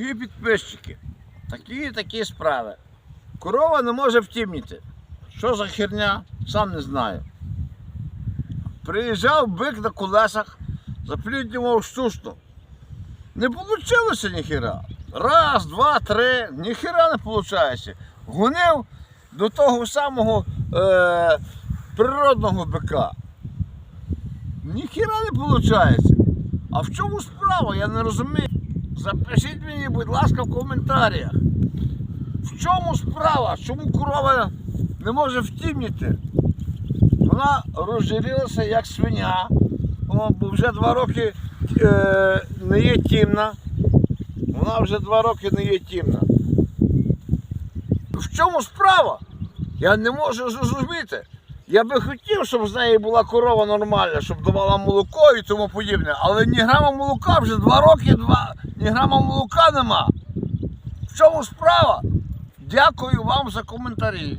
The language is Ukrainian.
Дорогі підписчики, такі і такі справи. Корова не може втімніти. Що за херня, сам не знаю. Приїжджав бик на колесах, запліднював штучно. Не вийшло ніхіра. Раз, два, три, ніхіра не виходить. Гонив до того самого е, природного бика. Ніхіра не виходить. А в чому справа, я не розумію. Запишіть мені, будь ласка, в коментарях. В чому справа? Чому корова не може втімніти? Вона розжирілася як свиня, О, бо вже два роки е, не є тімна. Вона вже два роки не є тімна. В чому справа? Я не можу зрозуміти. Я би хотів, щоб з неї була корова нормальна, щоб давала молоко і тому подібне, але ні грама молока вже два роки, два, ні грама молока нема. В чому справа? Дякую вам за коментарі.